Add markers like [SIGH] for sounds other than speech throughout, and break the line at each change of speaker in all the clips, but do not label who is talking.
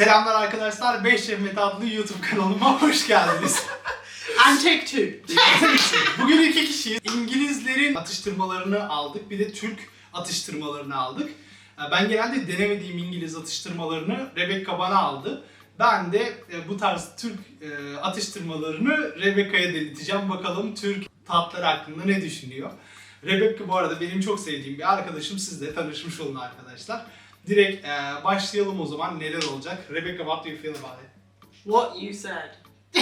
Selamlar arkadaşlar. 5 Cemmet adlı YouTube kanalıma [LAUGHS] hoş geldiniz.
Take two.
Bugün iki kişiyiz. İngilizlerin atıştırmalarını aldık. Bir de Türk atıştırmalarını aldık. Ee, Ben genelde denemediğim İngiliz atıştırmalarını Rebecca bana aldı. Ben de e, bu tarz Türk e, atıştırmalarını Rebecca'ya deneteceğim. Bakalım Türk tatları hakkında ne düşünüyor. Rebecca bu arada benim çok sevdiğim bir arkadaşım. Siz de tanışmış olun arkadaşlar. Direkt e, başlayalım o zaman neler olacak. Rebecca what do you feel about it?
What you said. [LAUGHS]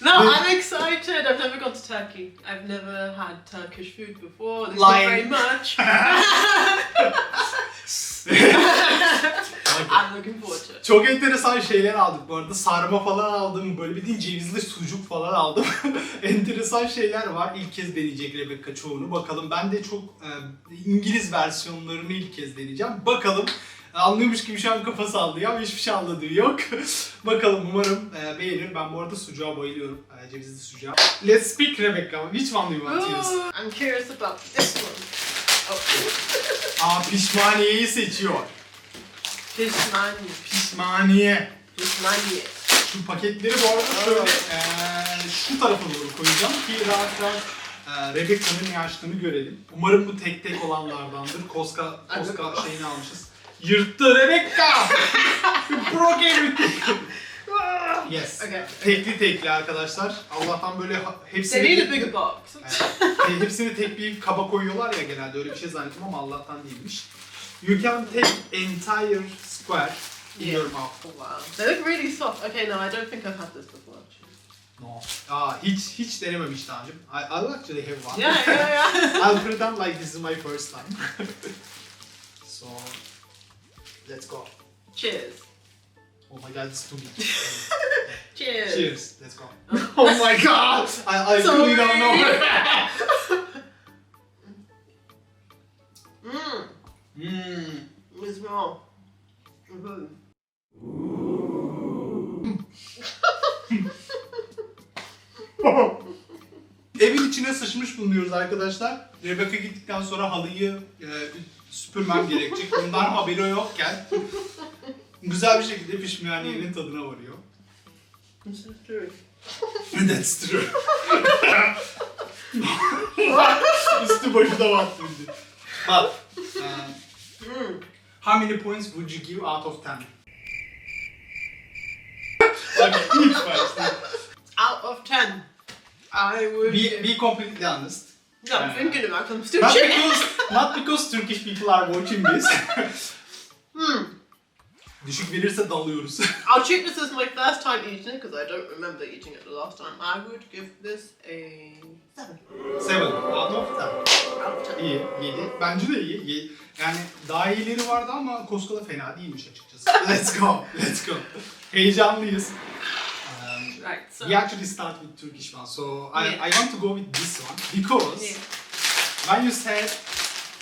no, I'm excited. I've never gone to Turkey. I've never had Turkish food before. There's not
Lying.
very much. [LAUGHS] [LAUGHS] To it.
Çok enteresan şeyler aldık bu arada. Sarma falan aldım. Böyle bildiğin cevizli sucuk falan aldım. [LAUGHS] enteresan şeyler var. İlk kez deneyecek Rebecca çoğunu. Bakalım ben de çok e, İngiliz versiyonlarını ilk kez deneyeceğim. Bakalım anlıyormuş gibi şu an kafa sallıyor ama hiçbir şey anladığı yok. [LAUGHS] Bakalım umarım e, beğenir. Ben bu arada sucuğa bayılıyorum. E, cevizli sucuğa. Let's speak Rebecca. Which one do you want to use?
I'm curious about this one. Oh,
Aa pişmaniyeyi seçiyor.
Pishmani.
Pişmaniye.
Pishmani.
Şu paketleri bu arada şöyle eee, şu tarafa doğru koyacağım ki rahat rahat eee Rebecca'nın ne açtığını görelim. Umarım bu tek tek olanlardandır. Koska, Koska şeyini almışız. Yırttı Rebecca! Broke everything! [LAUGHS] Yes.
Okay.
Tekli tekli arkadaşlar. Allah'tan böyle ha-
They
hepsini
need a bigger box.
Evet. hepsini tek bir kaba koyuyorlar ya genelde öyle bir şey zannettim ama Allah'tan değilmiş. You can take entire square in your mouth.
Oh, wow. They look really soft. Okay, no, I don't think I've had this before. actually.
No. Aa, hiç hiç denememiş daha önce. I, I actually have one.
Yeah, yeah, yeah. [LAUGHS]
I'll pretend like this is my first time. [LAUGHS] so, let's go.
Cheers.
Oh my god, it's too big. [LAUGHS]
Cheers.
Cheers. Let's go. Oh. oh my god! I, I really don't know.
Mmm. It's wrong. [LAUGHS] Mhm.
Evin içine sıçmış bulunuyoruz arkadaşlar. Rebecca gittikten sonra halıyı e, süpürmem gerekecek. Bundan haberi yokken güzel bir şekilde pişmaniyenin tadına varıyor.
This is true.
That's true. Üstü başı da battı bir de.
Mm.
how many points would you give out of 10? okay, [LAUGHS] ilk başta.
Out of ten, I would.
Be, be completely honest.
no, I'm thinking about them still
Not because, not because Turkish people are watching this. [LAUGHS]
Hmm.
Düşük verirse dalıyoruz. [LAUGHS]
I'll treat this as my first time eating it because I don't remember eating it the last time. I would give this a seven
7 out of 10.
out of ten.
İyi, 7. Bence de iyi. iyi. Yani daha iyileri vardı ama Costco'da fena değilmiş açıkçası. [LAUGHS] Let's go, let's go. Heyecanlıyız. Um,
Right. So.
we actually start with Turkish one, so I,
Yeah.
I want to go with this one because
Yeah.
when you said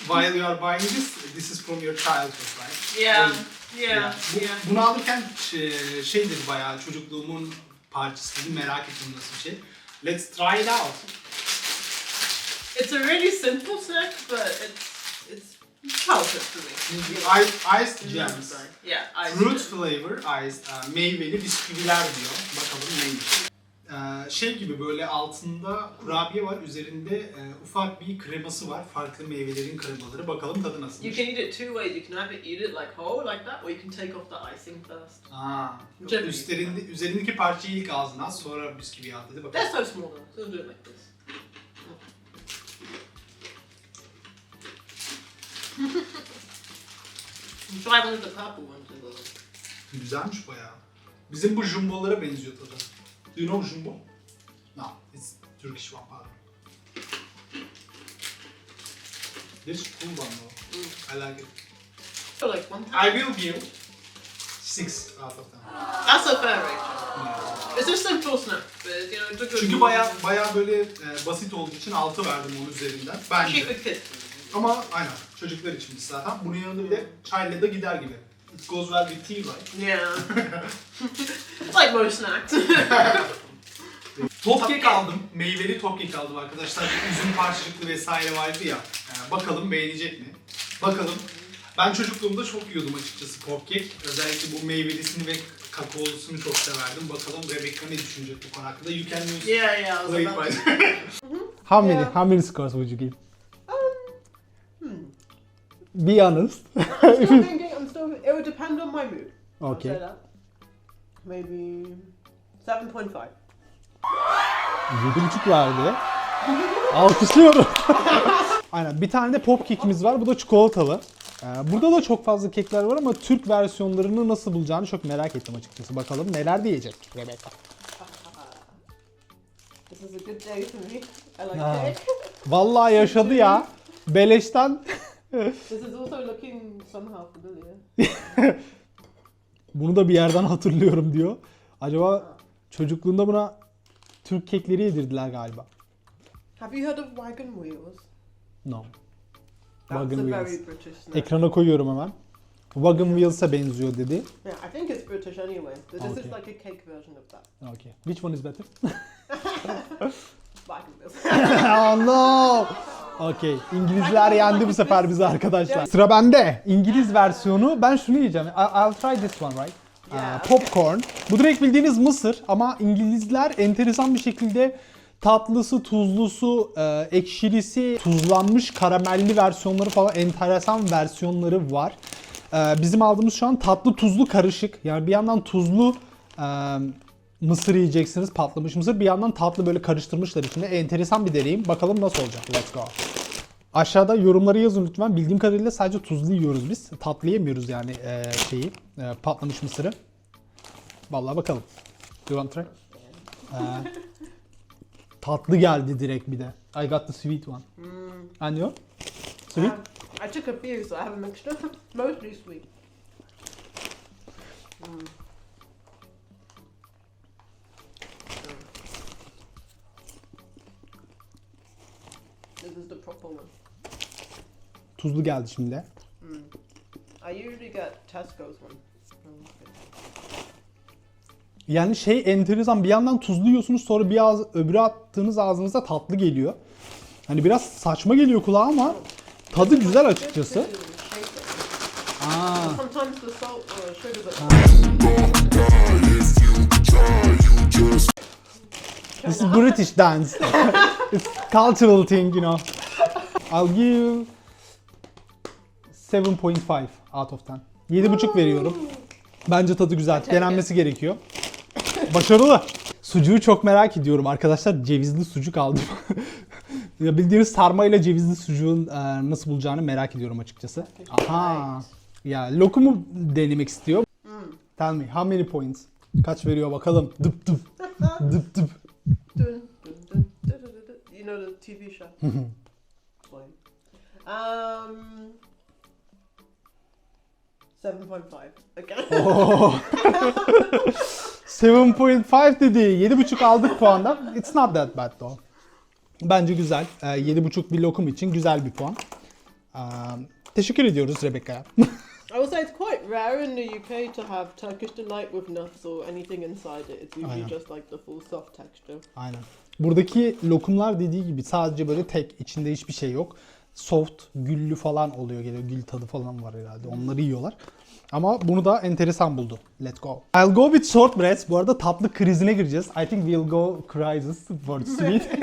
while you are buying this, this is from your childhood, right?
Yeah.
Um,
Yeah.
Bu-
Yeah.
Bunu alırken şey, şey dedi bayağı çocukluğumun parçası dedi merak ettim nasıl bir şey. Let's try it out.
It's a really simple snack, but it's it's childhood for me.
Ice, iced gems.
Yeah. I
Fruit flavor iced, e, meyveli bisküviler diyor. Bakalım neymiş. E, şey gibi böyle altında kurabiye var, üzerinde e, ufak bir kreması var. Farklı meyvelerin kremaları. Bakalım tadı nasıl.
You can eat it two ways. You can either eat it like whole, like that, or you can take off the icing first.
Aa,
Tabii.
üstlerinde, üzerindeki parçayı ilk ağzına at, sonra bisküviyi at dedi.
They're
Bakalım.
so small though, so do it like this. [LAUGHS] Try one of the purple ones.
Güzelmiş bayağı. Bizim bu jumbolara benziyor tadı. Do you know jumbo? No, it's Turkish one pardon. This cool one though. I like it.
For like one
I
time.
will give 6 out of 10.
That's a fair rating. It's a simple snack, but you know, it's a good
Çünkü baya baya böyle e, basit olduğu için 6 verdim onun üzerinden. Bence. Ama aynen çocuklar için zaten. Bunun yanında bir de çayla da gider gibi. It goes well with tea right?
Yeah. [LAUGHS] like most snacks. [LAUGHS]
Top kek aldım. Meyveli top kek aldım arkadaşlar. Üzüm parçacıklı vesaire vardı ya. Yani bakalım beğenecek mi? Bakalım.
Ben çocukluğumda çok yiyordum açıkçası popkek. Özellikle bu meyvelisini ve kakaolusunu çok severdim. Bakalım Rebecca ne düşünecek bu konu hakkında. You can use
Yeah, yeah. I was about to-
How many
Yeah.
how many scores would you give?
Um,
Be honest.
I'm still thinking. Still. It would depend on my mood.
Okay.
say that. Maybe seven point five.
7.5 verdi. Alkışlıyorum. [LAUGHS] Aynen bir tane de pop kekimiz var. Bu da çikolatalı. Ee, burada da çok fazla kekler var ama Türk versiyonlarını nasıl bulacağını çok merak ettim açıkçası. Bakalım neler diyecek Rebecca. [LAUGHS]
This is a good day for me. I like
Ah.
cake.
Vallahi yaşadı ya. [LAUGHS] Beleşten.
This is also looking somehow familiar.
Bunu da bir yerden hatırlıyorum diyor. Acaba çocukluğunda buna Türk kekleri yedirdiler galiba.
Have you heard of wagon wheels?
No.
That's
Wagon
a
wheels.
very British snack.
Ekrana koyuyorum hemen. Wagon Wheels'a benziyor dedi.
Yeah, I think it's British anyway. This is
Okay.
like a cake version of that.
Okay. Which one is better? [LAUGHS]
Wagon [LAUGHS] wheels.
oh no. [LAUGHS] Okay. İngilizler yendi bu sefer bizi arkadaşlar. Sıra bende. İngiliz versiyonu. Ben şunu yiyeceğim. I- I'll try this one right?
Yeah.
popcorn. Bu direkt bildiğiniz mısır ama İngilizler enteresan bir şekilde tatlısı, tuzlusu, e, ekşilisi, tuzlanmış karamelli versiyonları falan enteresan versiyonları var. E, bizim aldığımız şu an tatlı tuzlu karışık. Yani bir yandan tuzlu e, mısır yiyeceksiniz, patlamış mısır. Bir yandan tatlı böyle karıştırmışlar içinde. Enteresan bir deneyim. Bakalım nasıl olacak. Let's go. Aşağıda yorumları yazın lütfen. Bildiğim kadarıyla sadece tuzlu yiyoruz biz. Tatlı yemiyoruz yani e, şeyi, e, patlamış mısırı. Vallahi bakalım. Do you want to try? E, [LAUGHS] tatlı geldi direkt bir de. I got the sweet one. And you? Sweet?
Um, I took a few, so I have a mixture. [LAUGHS] Mostly sweet. Mm. İs the proper one.
Tuzlu geldi şimdi.
I usually get Tesco's one. Mm.
Yani şey enteresan bir yandan tuzlu yiyorsunuz sonra bir ağız, öbürü attığınız ağzınıza tatlı geliyor. Hani biraz saçma geliyor kulağa ama tadı güzel açıkçası.
İt.
Aa,
Sometimes the salt or sugar that
this is British dance. [LAUGHS] It's cultural thing, you know. I'll give 7.5 out of 10. 7.5 veriyorum. Bence tadı güzel. Denenmesi gerekiyor. Başarılı. Sucuğu çok merak ediyorum arkadaşlar. Cevizli sucuk aldım. [LAUGHS] ya bildiğiniz sarma ile cevizli sucuğun e, nasıl bulacağını merak ediyorum açıkçası. Aha. Ya lokumu denemek istiyor. Tell me how many points? Kaç veriyor bakalım. Dıp dıp. [LAUGHS] dıp dıp.
You know the TV show. [LAUGHS] Fine. Um, seven point five again.
Oh. 7.5 dedi. 7.5 aldık puanda. It's not that bad though. Bence güzel. Ee, 7.5 bir lokum için güzel bir puan. Ee, teşekkür ediyoruz Rebecca'ya.
I will say it's quite rare in the UK to have Turkish delight with nuts or anything inside it. It's usually
Aynen.
just like the full soft texture.
Aynen. Buradaki lokumlar dediği gibi sadece böyle tek içinde hiçbir şey yok. Soft, güllü falan oluyor geliyor. Gül tadı falan var herhalde. Onları yiyorlar. Ama bunu da enteresan buldu. Let's go. I'll go with shortbreads. Bu arada tatlı krizine gireceğiz. I think we'll go crisis for sweet. [LAUGHS]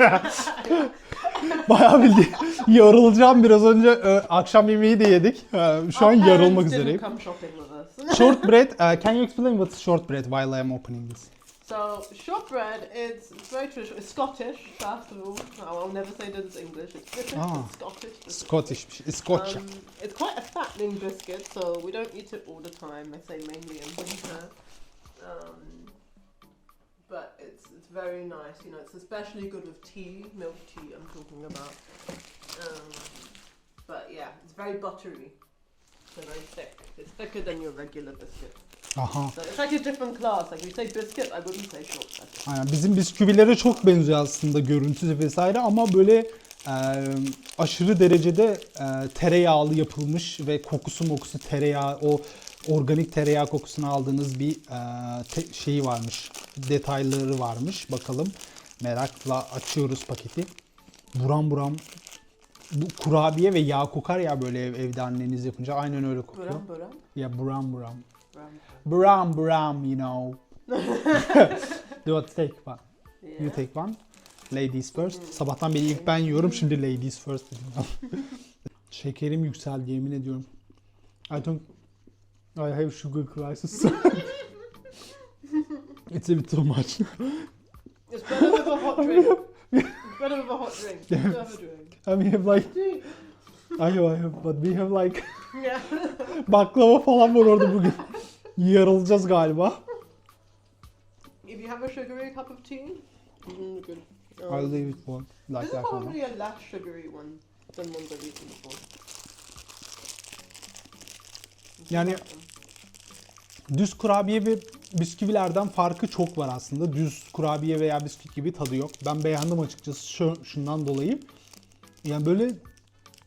Bayağı bildi. Yorulacağım biraz önce. akşam yemeği de yedik. Şu an yarılmak üzereyim. Shortbread. uh, can you explain what's shortbread while I'm opening this?
So shortbread, it's, it's very traditional. It's Scottish, first of all. I'll never say that it's English. It's British,
Ah.
it's Scottish. It's
Scottish. bir şey. Scotch.
Um, it's quite a fattening biscuit, so we don't eat it all the time. I say mainly in winter. Um, but it's it's very nice. You know, it's especially good with tea, milk tea. I'm talking about. Um, but yeah, it's very buttery. So very thick. It's thicker than your regular biscuit.
Aha.
İt's like different class. Like you say biscuit, I wouldn't say shortbread.
Aynen bizim bisküvilere çok benziyor aslında görüntüsü vesaire ama böyle e, aşırı derecede e, tereyağlı yapılmış ve kokusu mokusu tereyağı o organik tereyağı kokusunu aldığınız bir e, te- şeyi varmış. Detayları varmış. Bakalım merakla açıyoruz paketi. Buram buram Bu kurabiye ve yağ kokar ya böyle ev- evde anneniz yapınca aynen öyle kokuyor.
Buram buram.
Ya buram
buram.
Buram buram you know. [LAUGHS] Do I take one? You
Yeah.
take one. Ladies first. Sabahtan beri ilk ben yiyorum şimdi ladies first dedim. [LAUGHS] Şekerim yükseldi yemin ediyorum. I think I have sugar crisis. [LAUGHS] It's a bit too much.
It's better with a hot drink. It's better with a hot drink. Just have a drink.
I mean, have like I have, I have, but we have like
Yeah. [LAUGHS]
baklava falan var orada bugün. Yarılacağız galiba.
if you have a sugary cup of tea, mm, good. Um,
I'll leave it one like
this is
that one.
probably a less sugary one than ones I've eaten before.
Yani- Düz kurabiye ve bisküvilerden farkı çok var aslında. Düz kurabiye veya bisküvi gibi tadı yok. Ben beğendim açıkçası şu, şundan dolayı. Yani böyle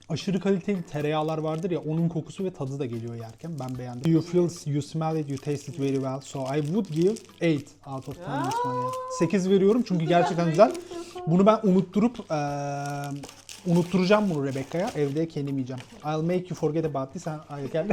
aşırı kaliteli tereyağlar vardır ya onun kokusu ve tadı da geliyor yerken. Ben beğendim. You feel, you smell it, you taste it very well. So I would give 8 out of 10 this one. yeah. 8 veriyorum çünkü gerçekten güzel. Bunu ben unutturup eee unutturacağım bunu Rebecca'ya. Evde kendim yiyeceğim. I'll make you forget about this and I can,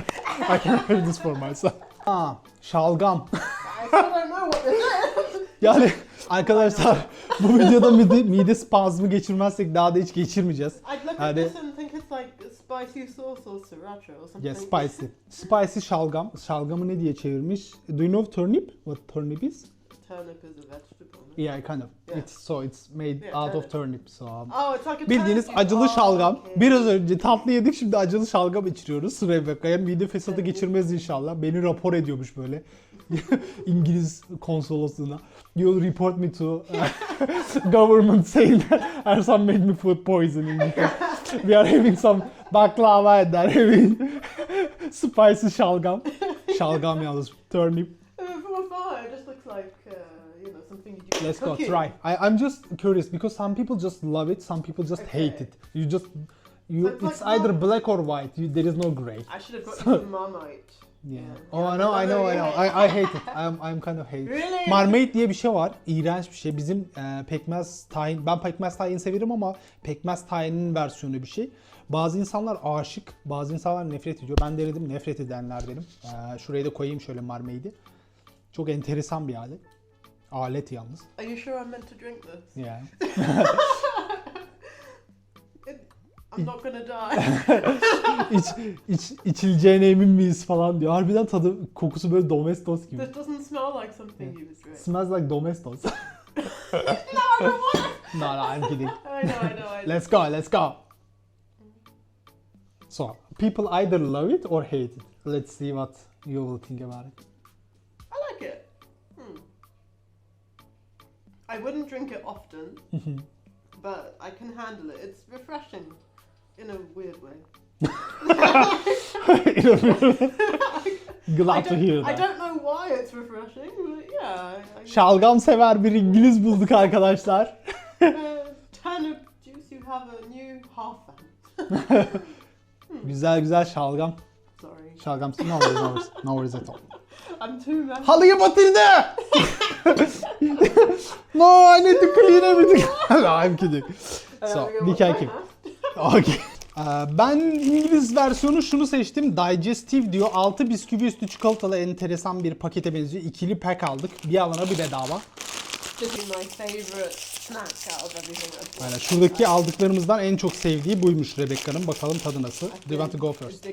I can have this for myself. Aa, şalgam.
I still don't know what this is.
Yani arkadaşlar bu videoda mide, mide spazmı geçirmezsek daha da hiç geçirmeyeceğiz.
I'd look at
Hadi.
this and think it's like spicy sauce or sriracha or something.
Yeah, spicy. Spicy şalgam. Şalgamı ne diye çevirmiş? Do you know turnip? What turnip is?
Turnip is a vegetable. no?
Yeah, kind of.
Yeah.
It's so it's made
Yeah,
out of
turnip.
turnip. So um,
Oh, it's like a
Bildiğiniz
turnip.
acılı
Oh,
şalgam.
okay.
Biraz önce tatlı yedik şimdi acılı şalgam içiriyoruz Rebecca'ya. Mide fesadı geçirmez inşallah. Beni rapor ediyormuş böyle. [LAUGHS] İngiliz konsolosluğuna. You'll report me to uh, [LAUGHS] government saying that Ersan made me food poisoning because [LAUGHS] we are having some baklava and they're having [LAUGHS] spicy şalgam. Şalgam yalnız. Turnip.
Uh, From afar, it just looks like uh, you know something you do.
Let's go
cooking.
try. I, I'm just curious because some people just love it, some people just hate it. You just you
So it's
it's
like
either black or white. You, there is no gray.
I should have got you some Marmite.
Yeah.
Yeah.
Oh,
Yeah,
I know, I know, I
know
I, I hate it. I'm I'm kind of hate.
Really?
Marmite diye bir şey var. İğrenç bir şey. Bizim e, pekmez tahin, ben pekmez tahin severim ama pekmez tahinin versiyonu bir şey. Bazı insanlar aşık, bazı insanlar nefret ediyor. Ben denedim, nefret edenlerdenim. E, şuraya da koyayım şöyle Marmite'i. Çok enteresan bir alet. Alet yalnız.
Are you sure I'm meant to drink this?
Yani. [LAUGHS]
I'm not gonna die. [LAUGHS]
iç, iç, içileceğine emin miyiz falan diyor. Harbiden tadı, kokusu böyle domestos gibi.
this doesn't smell like something you would drink.
Smells like domestos. [LAUGHS] no, no, I'm kidding.
I know, I know, I know.
Let's go, let's go. So, people either love it or hate it. Let's see what you will think about it.
I like it. Hmm. I wouldn't drink it often, but I can handle it. It's refreshing in a weird way. [LAUGHS] I
Glad to hear
I
that.
don't know why it's refreshing, but yeah. I, I,
Şalgam sever bir İngiliz bulduk [LAUGHS] arkadaşlar.
uh, [LAUGHS] turnip juice, you have a new half fan.
güzel güzel şalgam.
Sorry.
Şalgam. No worries, no worries. No worries at all.
I'm too mad.
Halıyı batırdı. no, I need to clean everything. no, I'm kidding. So, we can keep. Okay. Ee, Ben İngiliz versiyonu şunu seçtim. Digestive diyor. 6 bisküvi üstü çikolatalı enteresan bir pakete benziyor. İkili pack aldık. Bir alana bir bedava. Aynen. Şuradaki aldıklarımızdan en çok sevdiği buymuş Rebecca'nın. Bakalım tadı nasıl. Do you want to go first?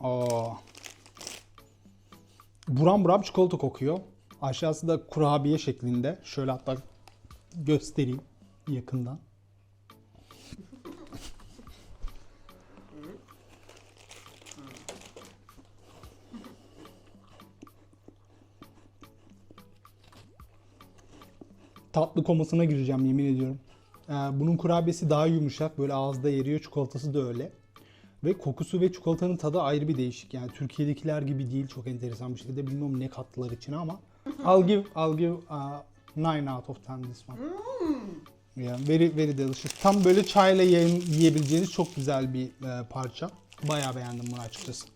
Oo. Buram buram çikolata kokuyor. Aşağısı da kurabiye şeklinde. Şöyle hatta göstereyim yakından. Tatlı komasına gireceğim yemin ediyorum. Ee, bunun kurabiyesi daha yumuşak. Böyle ağızda eriyor. Çikolatası da öyle. Ve kokusu ve çikolatanın tadı ayrı bir değişik. Yani Türkiye'dekiler gibi değil. Çok enteresan bir şekilde. Bilmiyorum ne kattılar içine ama. I'll give, I'll give uh, 9 out of 10 this one. Yeah, very very delicious. Tam böyle çayla yiyebileceğiniz çok güzel bir e, parça. Bayağı beğendim bunu açıkçası.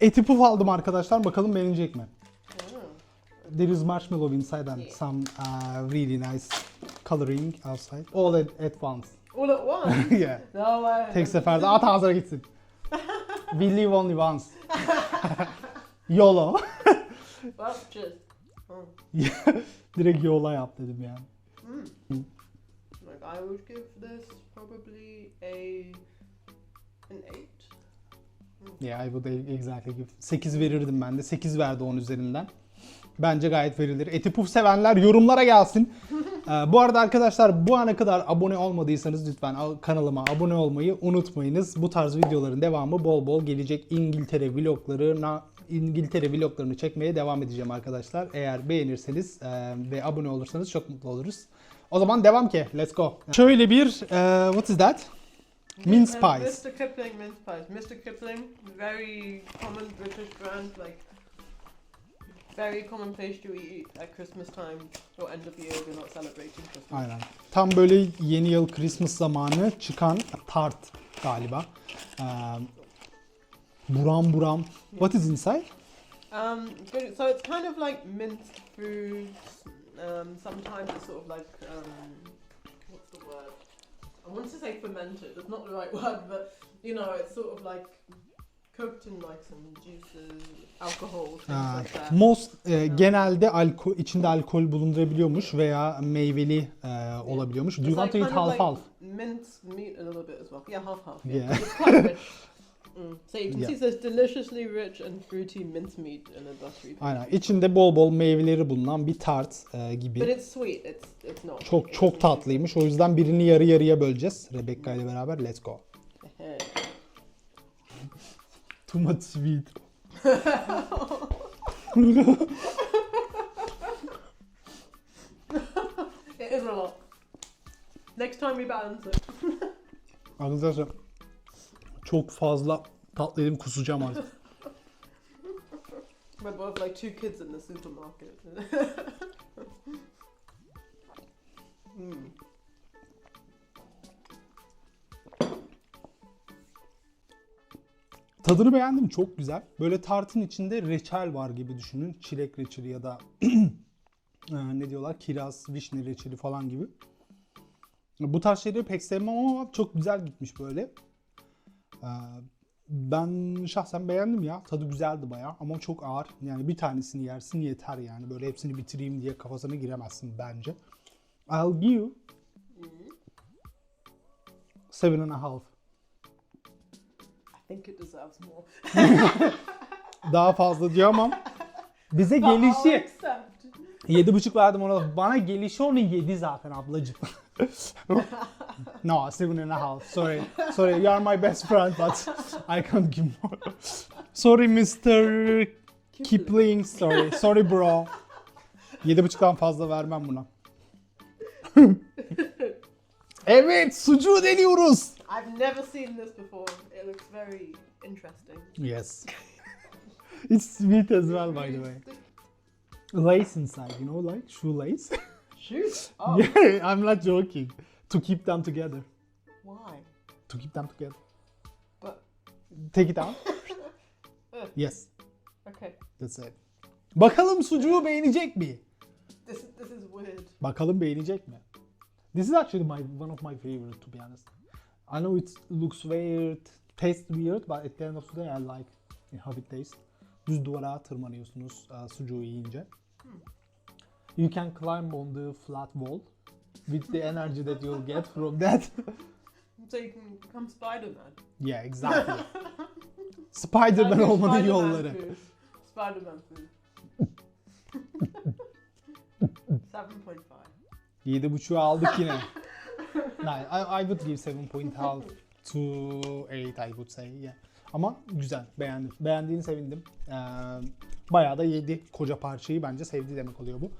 Eti puf aldım arkadaşlar. Bakalım beğenecek mi? There is marshmallow inside and some uh, really nice coloring outside. All at, at once.
All at once? [LAUGHS]
yeah.
no way.
Tek seferde at ağzına gitsin. [LAUGHS] We live only once. [LAUGHS] YOLO.
Well, just. Oh.
Direkt yola yap dedim yani.
Like I would give this probably a an eight.
Yeah, I would exactly give. 8 verirdim ben de. 8 verdi 10 üzerinden. Bence gayet verilir. Eti puf sevenler yorumlara gelsin. [LAUGHS] Ee, bu arada arkadaşlar bu ana kadar abone olmadıysanız lütfen kanalıma abone olmayı unutmayınız. Bu tarz videoların devamı bol bol gelecek. İngiltere vloglarına İngiltere vloglarını çekmeye devam edeceğim arkadaşlar. Eğer beğenirseniz e, ve abone olursanız çok mutlu oluruz. O zaman devam ki. Let's go. Şöyle bir e, what is that? Mince
Uh,
pies.
Mr. Kipling mince pies. Mr. Kipling, very common British brand, like very common pastry we eat at Christmas time or end of year if you're not celebrating Christmas.
Aynen. Tam böyle yeni yıl Christmas zamanı çıkan tart galiba. Ee, buram buram. What is inside?
Um, good- so it's kind of like minced foods. Um, sometimes it's sort of like um, what's the word? I want to say fermented. It's not the right [LAUGHS] word, but you know, it's sort of like cooked in like some juices, alcohol, things
Aa,
like that.
most e, genelde alkol içinde alkol bulundurabiliyormuş veya meyveli e, olabiliyormuş. Do you
It's
want to eat
kind of
half?
Minced meat a little bit as well. Yeah, half half.
Yeah.
It's quite rich. [LAUGHS] Mm. So you can
Yeah.
see there's deliciously rich and fruity mincemeat in a buttery.
Aynen. İçinde bol bol meyveleri bulunan bir tart e, gibi.
But it's sweet. It's it's not.
Çok çok tatlıymış. O yüzden birini yarı yarıya böleceğiz. Rebecca ile beraber. Let's go.
Ehe.
Too much sweet.
It is a lot. Next time we balance it.
Arkadaşlar çok fazla tatlı yedim kusacağım artık. [LAUGHS]
We're both like two kids in the supermarket. [LAUGHS] mm.
Tadını beğendim çok güzel. Böyle tartın içinde reçel var gibi düşünün. Çilek reçeli ya da [CLEARS THROAT] e, ne diyorlar kiraz, vişne reçeli falan gibi. Bu tarz şeyleri pek sevmem ama çok güzel gitmiş böyle. Ee, Ben şahsen beğendim ya. Tadı güzeldi bayağı ama çok ağır. Yani bir tanesini yersin yeter yani. Böyle hepsini bitireyim diye kafasına giremezsin bence. I'll give seven and a half.
Think it deserves more. [LAUGHS]
Daha fazla diyor ama bize
But I'll
gelişi
accept.
Yedi buçuk verdim ona. Bana gelişi onun yedi zaten ablacığım. [LAUGHS] no, seven and a half. Sorry. Sorry, you are my best friend but I can't give more. Sorry Mr. Kipling. Sorry. Sorry bro. Yedi buçuktan fazla vermem buna. [LAUGHS] evet, sucuğu deniyoruz.
I've never seen this before. It looks very interesting.
Yes. [LAUGHS] It's sweet as well by the way. Lace inside, you know, like shoelace. [LAUGHS]
Shoot. Oh,
Yeah, I'm not joking. To keep them together.
why?
To keep them together.
But
Take it out. [LAUGHS] yes,
okay,
that's it. Bakalım sucuğu beğenecek mi?
this is this is weird.
Bakalım beğenecek mi? This is actually my one of my favorite to be honest. I know it looks weird, tastes weird, but at the end of the day I like how it tastes. Düz duvara tırmanıyorsunuz uh, sucuğu yiyince. You can climb on the flat wall with the energy that you'll get from that. [LAUGHS]
So you can become Spider-Man.
yeah, exactly. Spider-Man
Like
olmanın
Spider-Man
yolları.
food. Spider-Man food. Seven point five.
7.5'u aldık yine. [LAUGHS] no, I, I would give 7.5 to 8 I would say. Yeah. Ama güzel, beğendim. Beğendiğini sevindim. Ee, bayağı da yedi koca parçayı bence sevdi demek oluyor bu.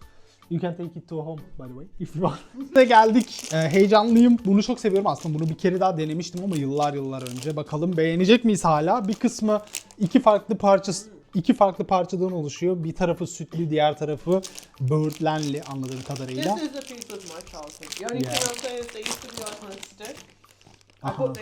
You can take it to home by the way if you want. [LAUGHS] Ve geldik. Ee, heyecanlıyım. Bunu çok seviyorum aslında. Bunu bir kere daha denemiştim ama yıllar yıllar önce. Bakalım beğenecek miyiz hala? Bir kısmı iki farklı parçası iki farklı parçadan oluşuyor. Bir tarafı sütlü, diğer tarafı böğürtlenli anladığım kadarıyla.
This is a piece of my childhood. The only
Yeah.
thing I'll say is they used to be like on a stick. İnto.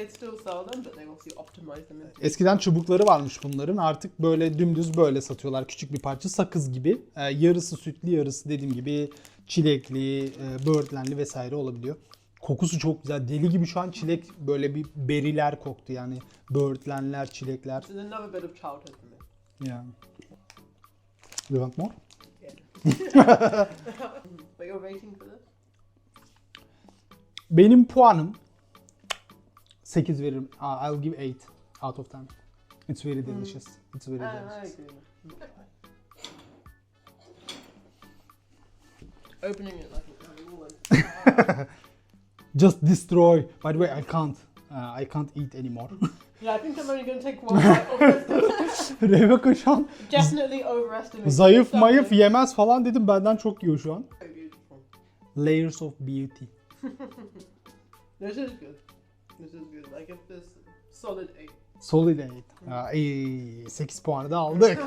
Eskiden çubukları varmış bunların. Artık böyle dümdüz böyle satıyorlar. Küçük bir parça sakız gibi. Ee, yarısı sütlü, yarısı dediğim gibi çilekli, e, böğürtlenli vesaire olabiliyor. Kokusu çok güzel. Deli gibi şu an çilek böyle bir beriler koktu yani. Böğürtlenler, çilekler.
It's another bit of childhood for me.
Yeah. You want more? [LAUGHS]
But your rating for this?
Benim puanım 8 veririm. I'll give 8 out of 10. It's very delicious. It's very delicious.
Opening it like. [LAUGHS]
Just destroy. By the way, I can't. Uh, I can't eat anymore. [LAUGHS]
yeah, I think I'm only going to take one [LAUGHS] bite of this.
Rebecca şu an
Definitely overestimated.
zayıf mayıf yemez falan dedim benden çok yiyor şu an.
beautiful.
Layers of beauty.
This is good. İs good. I give this solid 8.
Solid 8. Ha, iyi. 8 puanı da aldık.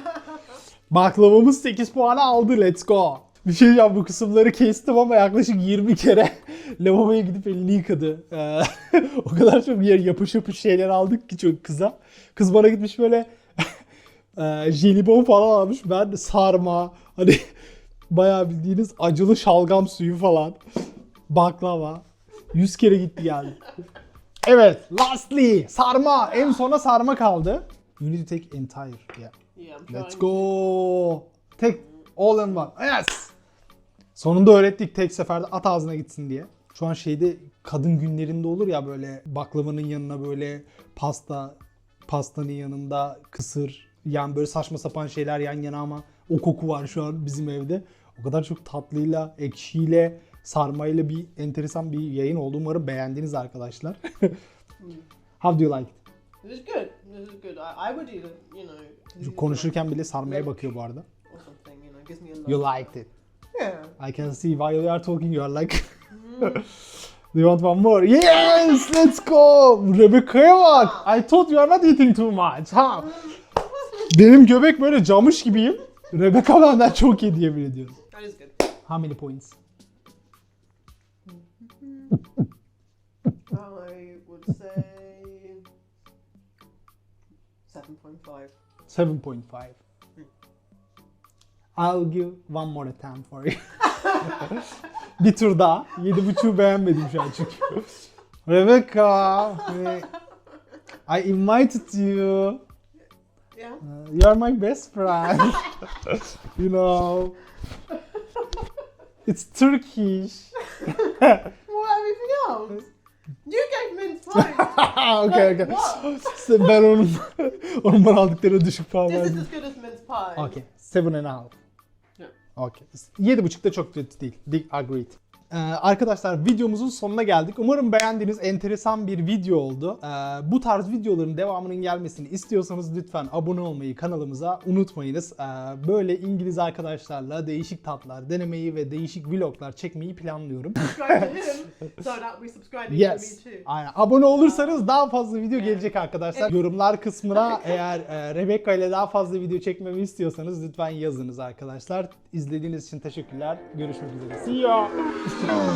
[LAUGHS] Baklavamız 8 puanı aldı. Let's go. Bir şey diyeceğim bu kısımları kestim ama yaklaşık 20 kere [LAUGHS] lavaboya gidip elini yıkadı. Ee, [LAUGHS] o kadar çok yer yapış yapış şeyler aldık ki çok kıza. Kız bana gitmiş böyle e, jelibon falan almış. Ben de sarma hani bayağı bildiğiniz acılı şalgam suyu falan. Baklava. 100 kere gitti geldi. Evet, lastly sarma. En sona sarma kaldı. You need to take entire. Yeah.
Yeah.
Let's go. Take all in one. Yes. Sonunda öğrettik tek seferde at ağzına gitsin diye. Şu an şeyde kadın günlerinde olur ya böyle baklavanın yanına böyle pasta, pastanın yanında kısır, yani böyle saçma sapan şeyler yan yana ama o koku var şu an bizim evde. O kadar çok tatlıyla, ekşiyle, sarmayla bir enteresan bir yayın oldu. Umarım beğendiniz arkadaşlar. [LAUGHS] How do you like it?
This is good. This is good. I, I would eat it, you know.
Konuşurken bile sarmaya bakıyor bu arada.
You
liked it.
Yeah.
I can see while you are talking you are like [LAUGHS] Do you want one more? Yes! Let's go! Rebecca'ya bak! I thought you are not eating too much. Ha! [LAUGHS] Benim göbek böyle camış gibiyim. Rebecca benden çok iyi diye ediyorum.
That is good.
How many points?
I would say 7.5.
7.5. I'll give one more attempt for you. [LAUGHS] bir tur daha. 7.5'u beğenmedim şu an çünkü. [LAUGHS] Rebecca, I invited you.
Yeah.
Uh, you are my best friend. [LAUGHS] you know. It's Turkish. [LAUGHS]
What, else? You gave mince pie.
okay, okay. Sen- ben onun [LAUGHS] onun bana aldıklarına düşük puan
this is
verdim.
as good as mince pie.
Okay. Seven and a half.
Yeah.
Okay. Yedi buçuk da çok kötü değil. Di- Agreed. Ee, arkadaşlar videomuzun sonuna geldik. Umarım beğendiğiniz enteresan bir video oldu. Ee, bu tarz videoların devamının gelmesini istiyorsanız lütfen abone olmayı kanalımıza unutmayınız. Ee, böyle İngiliz arkadaşlarla değişik tatlar denemeyi ve değişik vloglar çekmeyi planlıyorum.
Subscribe to him, so that we subscribe to
Yes.
me too.
Aynen. Abone olursanız daha fazla video gelecek arkadaşlar. Yorumlar kısmına [LAUGHS] eğer e, Rebecca ile daha fazla video çekmemi istiyorsanız lütfen yazınız arkadaşlar. İzlediğiniz için teşekkürler. Görüşmek üzere. See ya. Oh.